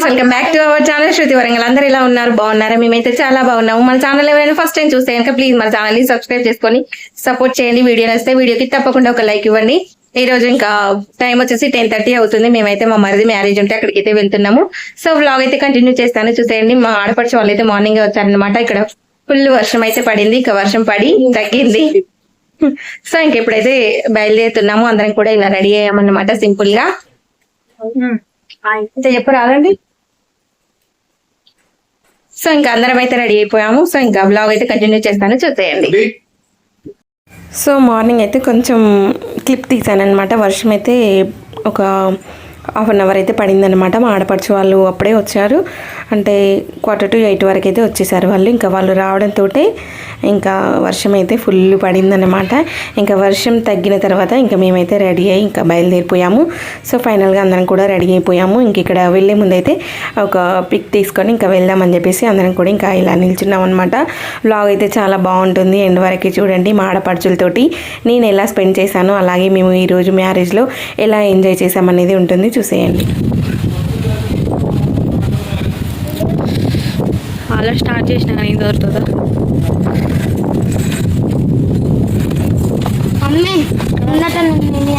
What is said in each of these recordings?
Friends welcome back to our channel Shruti Warangal. అందరూ ఇలా ఉన్నారు? బాగున్నారా? మేమైతే చాలా బాగున్నాము. మన ఛానల్ ఎవరైనా ఫస్ట్ టైం చూస్తే కనుక ప్లీజ్ మన ఛానల్ని సబ్స్క్రైబ్ చేసుకొని సపోర్ట్ చేయండి. వీడియో నచ్చితే వీడియోకి తప్పకుండా ఒక లైక్ ఇవ్వండి. ఈ రోజు ఇంకా టైం వచ్చేసి టెన్ థర్టీ అవుతుంది. మేమైతే మా మరిది మ్యారేజ్ ఉంటే అక్కడికి అయితే వెళ్తున్నాము. సో వ్లాగ్ అయితే కంటిన్యూ చేస్తాను. చూసేయండి. మా ఆడపడిచి వాళ్ళు అయితే మార్నింగ్ వచ్చారనమాట ఇక్కడ ఫుల్ వర్షం అయితే పడింది. ఇంకా వర్షం పడి తగ్గింది. సో ఇంక ఇప్పుడైతే బయలుదేరుతున్నాము. అందరం కూడా ఇలా రెడీ అయ్యామన్నమాట సింపుల్గా అయితే చెప్పు రాదండి సో ఇంకా అందరం అయితే రెడీ అయిపోయాము. సో ఇంకా బ్లాగ్ అయితే కంటిన్యూ చేస్తాను. చూసేయండి. సో మార్నింగ్ అయితే కొంచెం క్లిప్ తీసాను అనమాట వర్షం అయితే ఒక హాఫ్ అన్ అవర్ అయితే పడిందనమాట మా ఆడపడుచు వాళ్ళు అప్పుడే వచ్చారు. అంటే క్వార్టర్ టు ఎయిట్ వరకు అయితే వచ్చేసారు వాళ్ళు. ఇంకా వాళ్ళు రావడంతో ఇంకా వర్షం అయితే ఫుల్ పడిందనమాట ఇంకా వర్షం తగ్గిన తర్వాత ఇంకా మేమైతే రెడీ అయ్యి ఇంకా బయలుదేరిపోయాము. సో ఫైనల్గా అందరం కూడా రెడీ అయిపోయాము. ఇంక ఇక్కడ వెళ్ళే ముందైతే ఒక పిక్ తీసుకొని ఇంకా వెళ్దామని చెప్పేసి అందరం కూడా ఇంకా ఇలా నిల్చున్నాం అనమాట బ్లాగ్ అయితే చాలా బాగుంటుంది. ఎండ్ వరకు చూడండి మా ఆడపడుచులతోటి. నేను ఎలా స్పెండ్ చేశాను అలాగే మేము ఈరోజు మ్యారేజ్లో ఎలా ఎంజాయ్ చేసామనేది ఉంటుంది. చూసేయండి. అలా స్టార్ట్ చేసిన కానీ దొరుకుతుందా మమ్మీ నేను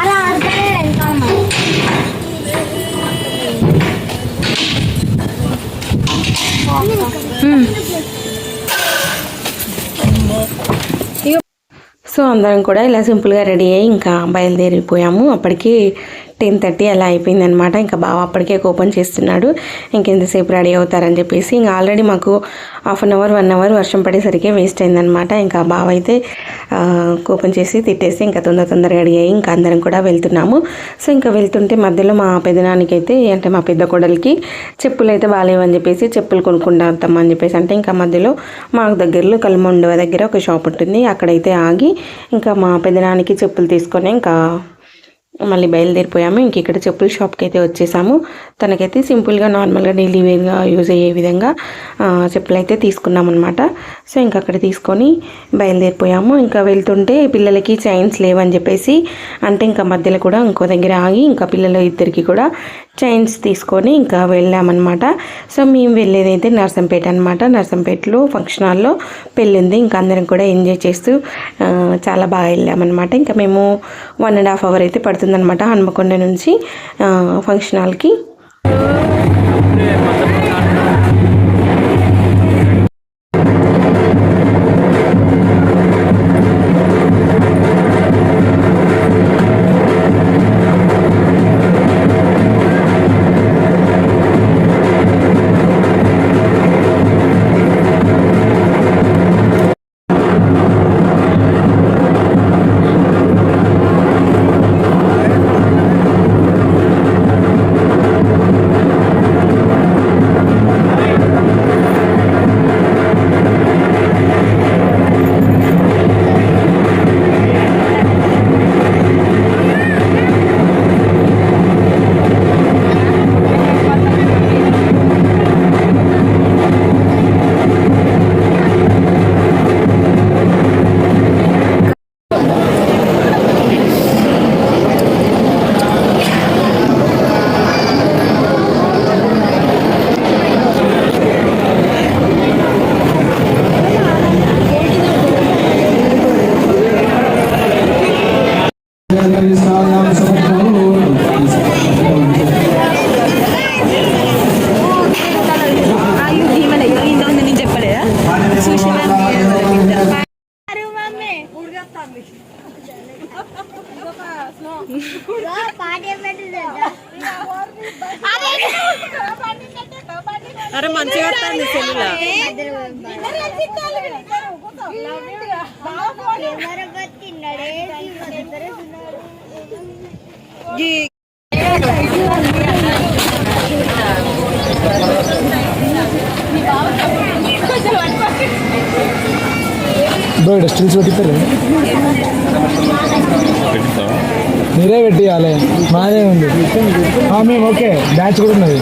అలా ఇంకా సో అందరం కూడా ఇలా సింపుల్గా రెడీ అయ్యి ఇంకా బయలుదేరిపోయాము. అప్పటికి టెన్ థర్టీ అలా అయిపోయిందనమాట ఇంకా బావ అప్పటికే ఓపెన్ చేస్తున్నాడు. ఇంకెంతసేపు రెడీ అవుతారని చెప్పేసి ఇంకా ఆల్రెడీ మాకు half an hour one hour వర్షం పడేసరికి వేస్ట్ అయిందనమాట ఇంకా బావ అయితే ఓపెన్ చేసి తిట్టేసి ఇంకా తొందర తొందరగా రెడీ అయ్యి ఇంకా అందరం కూడా వెళ్తున్నాము. సో ఇంకా వెళ్తుంటే మధ్యలో మా పెదనానికి అయితే అంటే మా పెద్ద కొడలికి చెప్పులు అయితే బాగాలేవని చెప్పేసి చెప్పులు కొనుక్కుంటాం అని చెప్పేసి అంటే ఇంకా మధ్యలో మాకు దగ్గరలో కల్మండవ దగ్గర ఒక షాప్ ఉంటుంది. అక్కడైతే ఆగి ఇంకా మా పెదనానికి చెప్పులు తీసుకొని ఇంకా మళ్ళీ బయలుదేరిపోయాము. ఇంక ఇక్కడ చెప్పుల షాప్కి అయితే వచ్చేసాము. తనకైతే సింపుల్గా నార్మల్గా డైలీ వేర్గా యూజ్ అయ్యే విధంగా చెప్పులు అయితే తీసుకున్నాం అనమాట సో ఇంకా అక్కడ తీసుకొని బయలుదేరిపోయాము. ఇంకా వెళ్తుంటే పిల్లలకి చైన్స్ లేవని చెప్పేసి అంటే ఇంకా మధ్యలో కూడా ఇంకో దగ్గర ఆగి ఇంకా పిల్లలు ఇద్దరికి కూడా చైన్స్ తీసుకొని ఇంకా వెళ్ళామన్నమాట. సో మేము వెళ్ళేది అయితే నర్సంపేట అనమాట నర్సంపేటలో ఫంక్షన్ హాల్లో పెళ్ళి ఉంది ఇంకా అందరం కూడా ఎంజాయ్ చేస్తూ చాలా బాగా వెళ్ళామన్నమాట. ఇంకా మేము వన్ అండ్ హాఫ్ అవర్ అయితే పడుతుంది. పడుతుందన్నమాట హన్మకొండ నుంచి ఆ, ఫంక్షన్ హాల్కి బ్రో ఇక్కడ స్టిల్స్ పెట్టిస్తారు మీరే పెట్టియాలి మాదే ఉంది ఆ, మేము ఓకే బ్యాచ్ కూడా ఉన్నది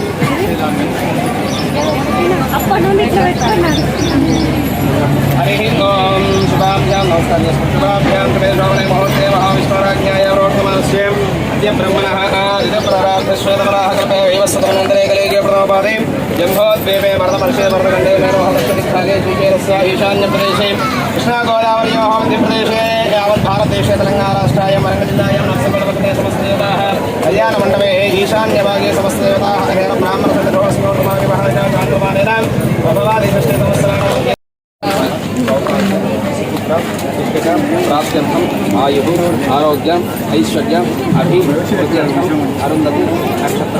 हरिः ॐ शुभाभ्यां नमस्कार्य शुभाभ्यां कृते श्रावणे महोत्सवे महाविष्णुराज्ञाय प्रोक्षमास्य आद्य ब्रह्मणः आदितप्रराधश्वेतपराः कल्पे वैवस्वतमनन्तरे कलेगे प्रथमपादे ജംഭോദ്വീപേ മർദ്ദപർഷേ മർദ്ദകണ്ഠേ മേരോഹസ്തേ ശ്രീകേരസ്യ ഈശാന്യപ്രദേശേ കൃഷ്ണഗോദാവര്യോ മധ്യപ്രദേശേ യാവത് ഭാരതദേശേ തെലങ്കാരാഷ്ട്രായ മരംഗജില്ലായാം നർസിംഹപട്ടണേ സമസ്തദേവതാഹ കല്യാണമണ്ഡപേ ഈശാന്യഭാഗേ സമസ്തദേവതാഹ ഹേര ബ്രാഹ്മണസന്ധോസ്മോകമാകി മഹാരാജാം കാന്തമാനേനാം ഭഗവാദി സൃഷ്ടി നമസ്കാരം ప్రాప్త్యర్థం ఆయు ఆరోగ్యం ఐశ్వర్యం అభి అరుంధతి నక్షత్ర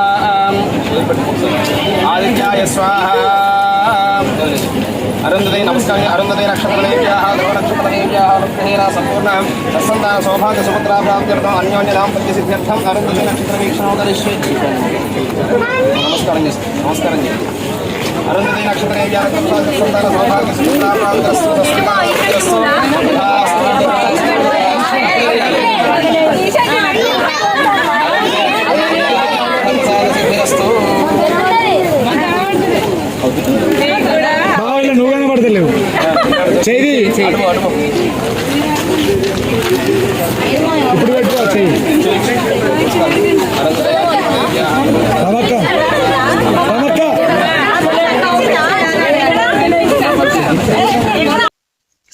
आदित्याय स्वाहा अरुंधते नमस्कार अरुंधते नक्षत्रदेव्याः ध्रुवनक्षत्रदेव्याः वृत्तेन सम्पूर्ण सौभाग्य सुभद्राभ्राप्त्यर्थम् अन्योन्यदाम्पत्यसिद्ध्यर्थम् अरुंधते नक्षत्रवीक्षणं करिष्ये नमस्कारं नमस्कारं अरुंधते नक्षत्रदेव्याः सौभाग्य सुभद्राभ्राप्त्यर्थम् అడుగు ఇప్పుడు పెట్టుకో చెయ్యి.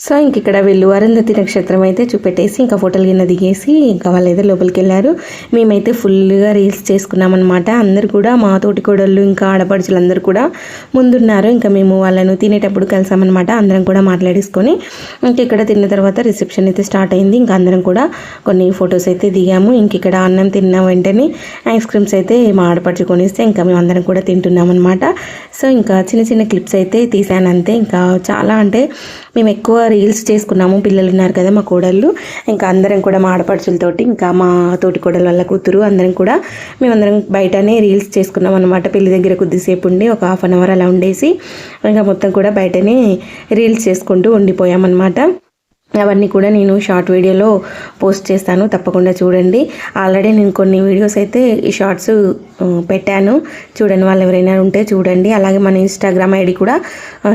సో ఇంక ఇక్కడ వీళ్ళు అరుంధతి నక్షత్రం అయితే చూపెట్టేసి ఇంకా ఫోటోలు కింద దిగేసి ఇంకా వాళ్ళైతే లోపలికి వెళ్ళారు. మేమైతే ఫుల్గా రీల్స్ చేసుకున్నామన్నమాట. అందరు కూడా మా తోటి కోడళ్ళు ఇంకా ఆడపడుచులు అందరూ కూడా ముందున్నారు. ఇంకా మేము వాళ్ళను తినేటప్పుడు కలిసామన్నమాట. అందరం కూడా మాట్లాడేసుకొని ఇంక ఇక్కడ తిన్న తర్వాత రిసెప్షన్ అయితే స్టార్ట్ అయింది. ఇంకా అందరం కూడా కొన్ని ఫొటోస్ అయితే దిగాము. ఇంక ఇక్కడ అన్నం తిన్న వెంటనే ఐస్ క్రీమ్స్ అయితే మా ఆడపడుచు కొనిస్తే ఇంకా మేము అందరం కూడా తింటున్నాం అనమాట సో ఇంకా చిన్న చిన్న క్లిప్స్ అయితే తీసాను అంతే ఇంకా చాలా అంటే మేము ఎక్కువ రీల్స్ చేసుకున్నాము పిల్లలు ఉన్నారు కదా మా కోడళ్ళు. ఇంకా అందరం కూడా మా ఆడపడుచులతోటి ఇంకా మా తోటి కోడల వాళ్ళ కూతురు అందరం కూడా మేమందరం బయటనే రీల్స్ చేసుకున్నాం అనమాట పెళ్ళి దగ్గర కొద్దిసేపు ఉండి ఒక హాఫ్ అన్ అవర్ అలా ఉండేసి ఇంకా మొత్తం కూడా బయటనే రీల్స్ చేసుకుంటూ ఉండిపోయామన్నమాట. అవన్నీ కూడా నేను షార్ట్ వీడియోలో పోస్ట్ చేస్తాను తప్పకుండా చూడండి. ఆల్రెడీ నేను కొన్ని వీడియోస్ అయితే ఈ షార్ట్స్ పెట్టాను. చూడండి వాళ్ళు ఎవరైనా ఉంటే చూడండి. అలాగే మన ఇన్స్టాగ్రామ్ ఐడి కూడా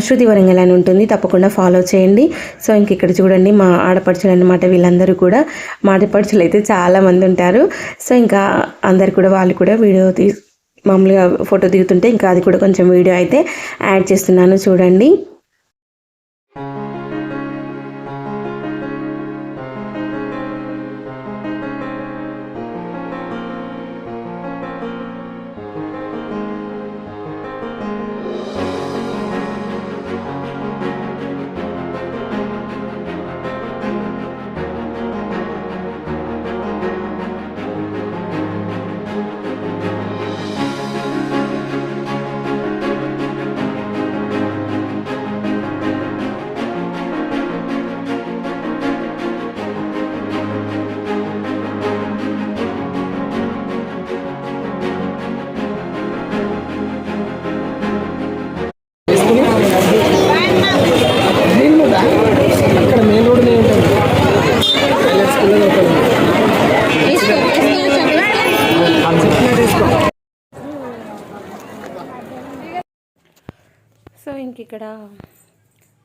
శృతి వరంగల్ అని ఉంటుంది. తప్పకుండా ఫాలో చేయండి. సో ఇంక ఇక్కడ చూడండి మా ఆడపడుచులు అనమాట వీళ్ళందరూ కూడా. మా ఆడపడుచులు అయితే చాలా మంది ఉంటారు. సో ఇంకా అందరు కూడా వాళ్ళు కూడా వీడియో తీ మామూలుగా ఫోటో దిగుతుంటే ఇంకా అది కూడా కొంచెం వీడియో అయితే యాడ్ చేస్తున్నాను చూడండి.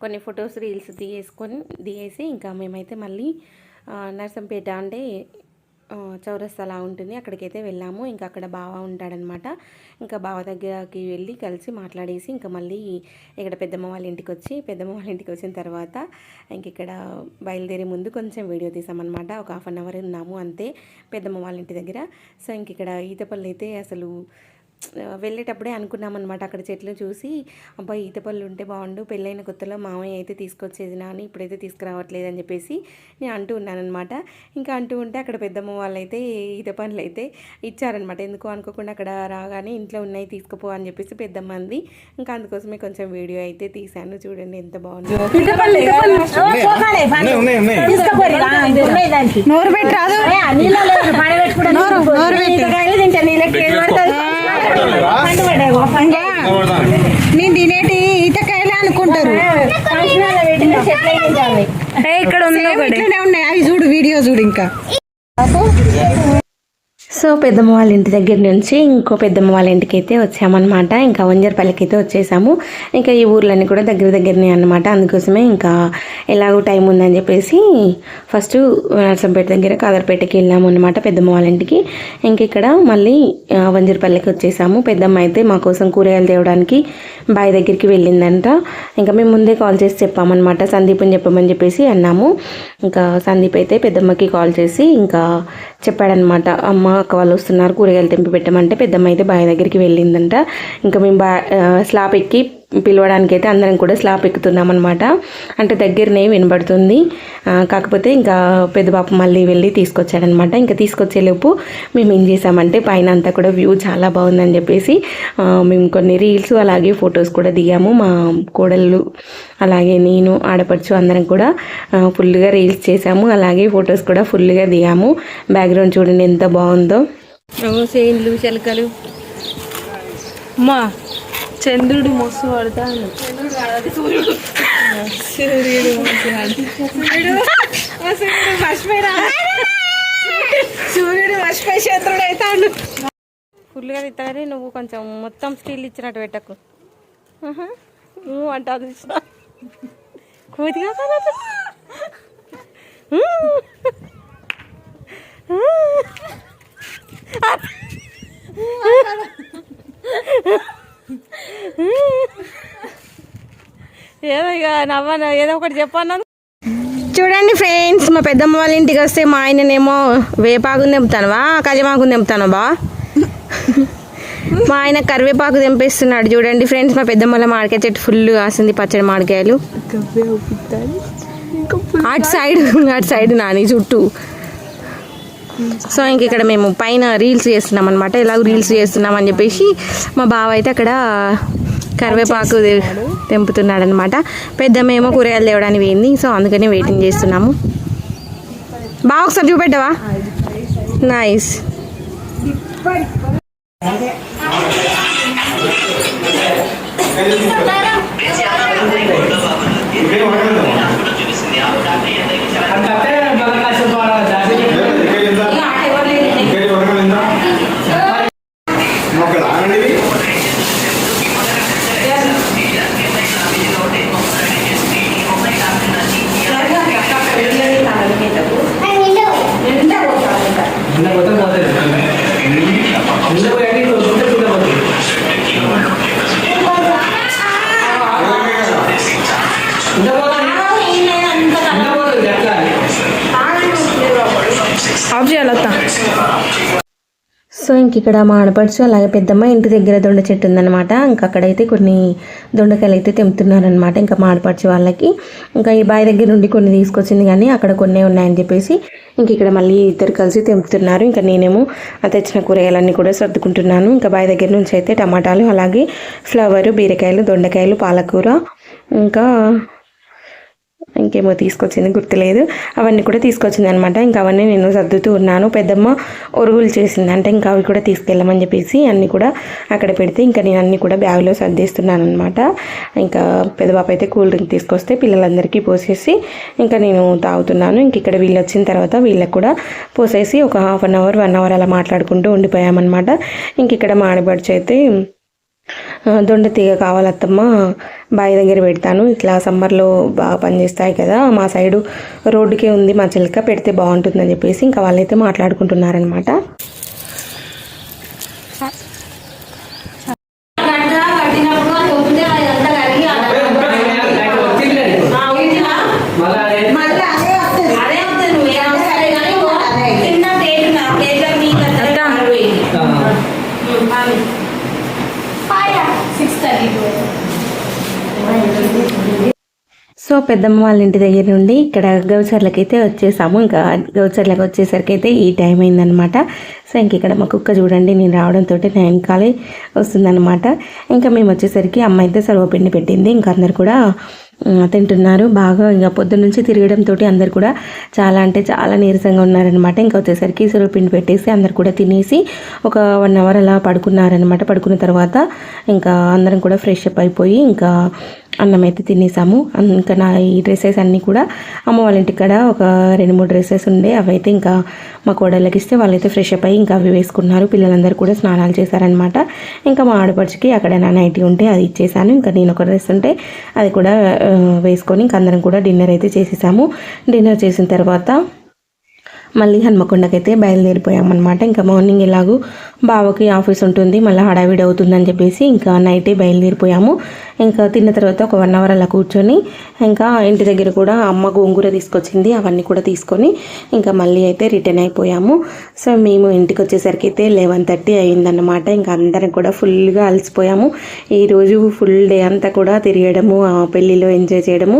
కొన్ని ఫొటోస్ రీల్స్ దిగేసుకొని దిగేసి ఇంకా మేమైతే మళ్ళీ నరసంపేట నర్సంపేట అంటే చౌరస్తలా చౌరస్తా అలా ఉంటుంది. అక్కడికైతే వెళ్ళాము. ఇంకా అక్కడ బావ ఉంటాడనమాట. ఇంకా బావ దగ్గరకి వెళ్ళి కలిసి మాట్లాడేసి ఇంకా మళ్ళీ ఇక్కడ పెద్దమ్మ వాళ్ళ ఇంటికి వచ్చి పెద్దమ్మ వాళ్ళ ఇంటికి వచ్చిన తర్వాత ఇంక ఇక్కడ బయలుదేరే ముందు కొంచెం వీడియో తీసామన్నమాట ఒక హాఫ్ అన్ అవర్ ఉన్నాము అంతే పెద్దమ్మ వాళ్ళ ఇంటి దగ్గర. సో ఇంక ఇక్కడ ఈతపల్లి అయితే అసలు వెళ్ళేటప్పుడే అనుకున్నాం అనమాట అక్కడ చెట్లు చూసి అబ్బాయి ఈత పళ్ళు ఉంటే బాగుండు పెళ్ళైన కొత్తలో మామయ్య అయితే తీసుకొచ్చేది నాని ఇప్పుడైతే తీసుకురావట్లేదు అని చెప్పేసి నేను అంటూ ఉన్నానమాట ఇంకా అంటూ ఉంటే అక్కడ పెద్దమ్మ వాళ్ళైతే ఈత పండ్లు అయితే ఇచ్చారనమాట ఎందుకు అనుకోకుండా అక్కడ రాగానే ఇంట్లో ఉన్నాయి తీసుకుపో అని చెప్పేసి పెద్దమ్మ అంది. ఇంకా అందుకోసమే కొంచెం వీడియో అయితే తీశాను. చూడండి ఎంత బాగుందో. ఉన్నాయి ఉన్నాయి ఉన్నాయి నోరు పెట్టి రాదు. నోరు నోరు నేను తినేటి ఈతకాయలే అనుకుంటారు ఇక్కడ ఉన్నాయి. అవి చూడు వీడియో చూడు ఇంకా. సో పెద్దమ్మ వాళ్ళ ఇంటి దగ్గర నుంచి ఇంకో పెద్దమ్మ వాళ్ళ ఇంటికి అయితే వచ్చామన్నమాట. ఇంకా వంజరపల్లికి అయితే వచ్చేసాము. ఇంకా ఈ ఊర్లన్నీ కూడా దగ్గర దగ్గరనే అనమాట అందుకోసమే ఇంకా ఎలాగో టైం ఉందని చెప్పేసి ఫస్ట్ నర్సంపేట దగ్గర కాదర్పేటకి వెళ్ళాము అనమాట పెద్దమ్మ వాళ్ళ ఇంటికి. ఇంక ఇక్కడ మళ్ళీ వంజరపల్లికి వచ్చేసాము. పెద్దమ్మ అయితే మా కోసం కూరగాయలు తేవడానికి బావి దగ్గరికి వెళ్ళిందంట. ఇంకా మేము ముందే కాల్ చేసి చెప్పామన్నమాట. సందీప్ని చెప్పమని చెప్పేసి అన్నాము. ఇంకా సందీప్ అయితే పెద్దమ్మకి కాల్ చేసి ఇంకా చెప్పాడనమాట అమ్మ అక్క వాళ్ళు వస్తున్నారు కూరగాయలు తెంపి పెట్టమంటే పెద్దమ్మ అయితే బావి దగ్గరికి వెళ్ళిందంట. ఇంకా మేము బా స్లాబ్ ఎక్కి పిలవడానికి అయితే అందరం కూడా స్లాబ్ ఎక్కుతున్నాం అనమాట అంటే దగ్గరనే వినబడుతుంది. కాకపోతే ఇంకా పెద్ద పాప మళ్ళీ వెళ్ళి తీసుకొచ్చాడనమాట ఇంకా తీసుకొచ్చేలోపు మేము ఏం చేసామంటే పైన అంతా కూడా వ్యూ చాలా బాగుందని చెప్పేసి మేము కొన్ని రీల్స్ అలాగే ఫొటోస్ కూడా దిగాము. మా కోడళ్ళు అలాగే నేను ఆడపడుచు అందరం కూడా ఫుల్గా రీల్స్ చేసాము అలాగే ఫొటోస్ కూడా ఫుల్గా దిగాము. బ్యాక్గ్రౌండ్ చూడండి ఎంత బాగుందో. సేన్లు చెలకలు. మా చంద్రుడు మస్తు పడతాడు సూర్యుడు సూర్యుడు సూర్యుడు మర్చిపోయి చంద్రుడు అవుతాడు. ఫుల్గా తిత్తారే నువ్వు కొంచెం మొత్తం స్టీల్ ఇచ్చినట్టు పెట్టకు. అంట అది ఏదో ఇక నవ్వ ఏదో ఒకటి చెప్పన్నాను చూడండి ఫ్రెండ్స్ మా పెద్దమ్మ వాళ్ళ ఇంటికి వస్తే మా ఆయననేమో వేపాకు తెంపుతానువా కజమాకు తెంపుతాను బా? మా ఆయన కరివేపాకు తెంపేస్తున్నాడు చూడండి ఫ్రెండ్స్ మా పెద్దమ్మ వాళ్ళ మామిడికాయ చెట్టు ఫుల్ కాసింది పచ్చడి మామిడికాయలు. అటు సైడ్ అటు సైడ్ నాని చుట్టూ. సో ఇంక ఇక్కడ మేము పైన రీల్స్ చేస్తున్నాం అనమాట ఎలాగో రీల్స్ చేస్తున్నాం అని చెప్పేసి మా బావ అయితే అక్కడ కరివేపాకు తె- తెంపుతున్నాడు అనమాట పెద్దమ్మేమో కూరగాయలు తేవడానికి పోయింది. సో అందుకని వెయిటింగ్ చేస్తున్నాము. బాగా ఒకసారి చూపెట్టవా? నైస్ ఆఫ్ చేయాలి అత్త సో ఇంక ఇక్కడ మా ఆడపడుచు అలాగే పెద్దమ్మ ఇంటి దగ్గర దొండ చెట్టు ఉందన్నమాట. ఇంకా అక్కడైతే కొన్ని దొండకాయలు అయితే తెంపుతున్నారనమాట ఇంకా మా ఆడపడుచు వాళ్ళకి. ఇంకా ఈ బావి దగ్గర నుండి కొన్ని తీసుకొచ్చింది కానీ అక్కడ కొన్ని ఉన్నాయని చెప్పేసి ఇంక ఇక్కడ మళ్ళీ ఇద్దరు కలిసి తెంపుతున్నారు. ఇంకా నేనేమో తెచ్చిన కూరగాయలన్నీ కూడా సర్దుకుంటున్నాను. ఇంకా బావి దగ్గర నుంచి అయితే టమాటాలు అలాగే ఫ్లవర్ బీరకాయలు దొండకాయలు పాలకూర ఇంకా ఇంకేమో తీసుకొచ్చింది గుర్తులేదు. అవన్నీ కూడా తీసుకొచ్చింది అనమాట ఇంకా అవన్నీ నేను సర్దుతూ ఉన్నాను. పెద్దమ్మ ఒరుగులు చేసింది అంటే ఇంకా అవి కూడా తీసుకెళ్ళమని చెప్పేసి అన్నీ కూడా అక్కడ పెడితే ఇంకా నేను అన్నీ కూడా బ్యాగ్లో సర్దేస్తున్నాను అనమాట ఇంకా పెద్ద అయితే కూల్ డ్రింక్ తీసుకొస్తే పిల్లలందరికీ పోసేసి ఇంకా నేను తాగుతున్నాను. ఇంక ఇక్కడ వీళ్ళు వచ్చిన తర్వాత వీళ్ళకి కూడా పోసేసి ఒక half an hour one hour అలా మాట్లాడుకుంటూ ఉండిపోయామన్నమాట ఇంక ఇక్కడ మా అయితే దొండ తీగ కావాలత్తమ్మ. బావి దగ్గర పెడతాను. ఇట్లా సమ్మర్లో బాగా పనిచేస్తాయి కదా మా సైడు రోడ్డుకే ఉంది మా చిలక పెడితే బాగుంటుందని చెప్పేసి ఇంకా వాళ్ళైతే మాట్లాడుకుంటున్నారనమాట పెద్దమ్మ వాళ్ళ ఇంటి దగ్గర నుండి ఇక్కడ గౌచర్లకి అయితే వచ్చేసాము. ఇంకా గౌచర్లకు వచ్చేసరికి అయితే ఈ టైం అయిందనమాట సో ఇంక ఇక్కడ మా కుక్క చూడండి నేను రావడంతో నైన్ కాలే వస్తుందన్నమాట. ఇంకా మేము వచ్చేసరికి అమ్మ అయితే సర్వపిండి పెట్టింది. ఇంకా అందరు కూడా తింటున్నారు. బాగా ఇంకా పొద్దున్న నుంచి తిరగడంతో అందరు కూడా చాలా అంటే చాలా నీరసంగా ఉన్నారనమాట ఇంకా వచ్చేసరికి సర్వపిండి పెట్టేసి అందరు కూడా తినేసి ఒక వన్ అవర్ అలా పడుకున్నారనమాట పడుకున్న తర్వాత ఇంకా అందరం కూడా ఫ్రెష్ అప్ అయిపోయి ఇంకా అన్నం అయితే తినేసాము ఇంకా నా ఈ డ్రెస్సెస్ అన్నీ కూడా అమ్మ వాళ్ళ ఇంటికాడ ఒక రెండు మూడు డ్రెస్సెస్ ఉండే. అవైతే ఇంకా మా కోడళ్ళకి ఇస్తే వాళ్ళైతే ఫ్రెష్ అప్ అయ్యి ఇంకా అవి వేసుకున్నారు. పిల్లలందరూ కూడా స్నానాలు చేశారనమాట ఇంకా మా ఆడపడిచికి అక్కడ నా నైటీ ఉంటే అది ఇచ్చేసాను. ఇంకా నేను ఒక డ్రెస్ ఉంటే అది కూడా వేసుకొని ఇంకా అందరం కూడా డిన్నర్ అయితే చేసేసాము. డిన్నర్ చేసిన తర్వాత మళ్ళీ హన్మకొండకైతే బయలుదేరిపోయామన్నమాట. ఇంకా మార్నింగ్ ఎలాగూ బావకి ఆఫీస్ ఉంటుంది. మళ్ళీ హడావిడి అవుతుందని చెప్పేసి ఇంకా నైటే బయలుదేరిపోయాము. ఇంకా తిన్న తర్వాత ఒక వన్ అవర్ అలా కూర్చొని ఇంకా ఇంటి దగ్గర కూడా అమ్మ గోంగూర తీసుకొచ్చింది అవన్నీ కూడా తీసుకొని ఇంకా మళ్ళీ అయితే రిటర్న్ అయిపోయాము. సో మేము ఇంటికి వచ్చేసరికి అయితే లెవెన్ థర్టీ అయిందన్నమాట. ఇంకా అందరం కూడా ఫుల్గా అలసిపోయాము. ఈరోజు ఫుల్ డే అంతా కూడా తిరగడము ఆ పెళ్ళిలో ఎంజాయ్ చేయడము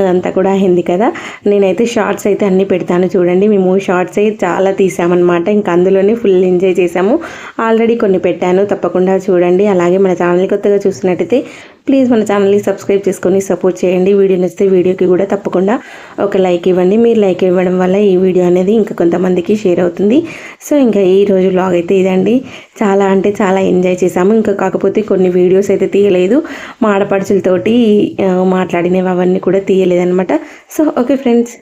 అదంతా కూడా అయింది కదా. నేనైతే షార్ట్స్ అయితే అన్నీ పెడతాను చూడండి. మేము షార్ట్స్ అయితే చాలా తీసామన్నమాట. ఇంకా అందులోనే ఫుల్ ఎంజాయ్ చేసాము. ఆల్రెడీ కొన్ని పెట్టాను తప్పకుండా చూడండి. అలాగే మన ఛానల్ కొత్తగా చూసినట్టయితే ప్లీజ్ మన ఛానల్ని సబ్స్క్రైబ్ చేసుకొని సపోర్ట్ చేయండి. వీడియో నచ్చితే వీడియోకి కూడా తప్పకుండా ఒక లైక్ ఇవ్వండి. మీరు లైక్ ఇవ్వడం వల్ల ఈ వీడియో అనేది ఇంకా కొంతమందికి షేర్ అవుతుంది. సో ఇంకా ఈ రోజు లాగ్ అయితే ఇదండి. చాలా అంటే చాలా ఎంజాయ్ చేసాము ఇంకా కాకపోతే కొన్ని వీడియోస్ అయితే తీయలేదు. మా ఆడపడుచులతోటి మాట్లాడినవి అవన్నీ కూడా తీయలేదన్నమాట. So okay friends.